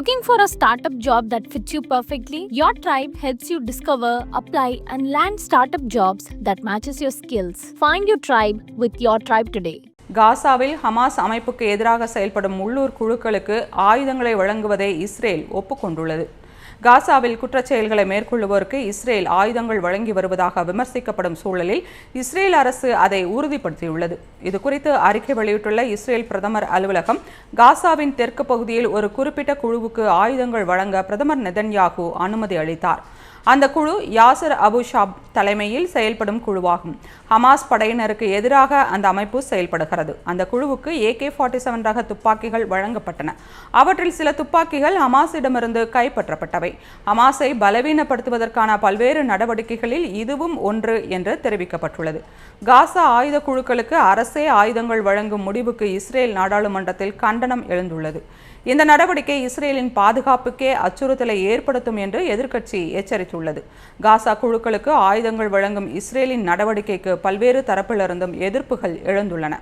Looking for a startup job that fits you perfectly? Your tribe helps you discover, apply, and land startup jobs that matches your skills. Find your tribe with your tribe today. காசாவில் Hamas அமைப்புக்கு எதிராக செயல்படும் உள்ளூர் குழுக்களுக்கு ஆயுதங்களை வழங்குவதை Israel ஒப்புக்கொண்டுள்ளது காசாவில் குற்றச்செயல்களை மேற்கொள்ளுவோருக்கு இஸ்ரேல் ஆயுதங்கள் வழங்கி வருவதாக விமர்சிக்கப்படும் சூழலில் இஸ்ரேல் அரசு அதை உறுதிப்படுத்தியுள்ளது. இது குறித்து அறிக்கை வெளியிட்டுள்ள இஸ்ரேல் பிரதமர் அலுவலகம் காசாவின் தெற்கு பகுதியில் ஒரு குறிப்பிட்ட குழுவுக்கு ஆயுதங்கள் வழங்க பிரதமர் நெதன்யாகு அனுமதி அளித்தார். அந்த குழு யாசர் அபு ஷாப் தலைமையில் செயல்படும் குழுவாகும். ஹமாஸ் படையினருக்கு எதிராக அந்த அமைப்பு செயல்படுகிறது. அந்த குழுவுக்கு ஏகே ஃபார்ட்டி செவன் ரக துப்பாக்கிகள் வழங்கப்பட்டன. அவற்றில் சில துப்பாக்கிகள் ஹமாஸிடமிருந்து கைப்பற்றப்பட்டவை. ஹமாஸை பலவீனப்படுத்துவதற்கான பல்வேறு நடவடிக்கைகளில் இதுவும் ஒன்று என்று தெரிவிக்கப்பட்டுள்ளது. காசா ஆயுத குழுக்களுக்கு அரசே ஆயுதங்கள் வழங்கும் முடிவுக்கு இஸ்ரேல் நாடாளுமன்றத்தில் கண்டனம் எழுந்துள்ளது. இந்த நடவடிக்கை இஸ்ரேலின் பாதுகாப்புக்கே அச்சுறுத்தலை ஏற்படுத்தும் என்று எதிர்க்கட்சி எச்சரித்துள்ளது காசா குழுக்களுக்கு ஆயுதங்கள் வழங்கும் இஸ்ரேலின் நடவடிக்கைக்கு பல்வேறு தரப்பிலிருந்தும் எதிர்ப்புகள் எழுந்துள்ளன.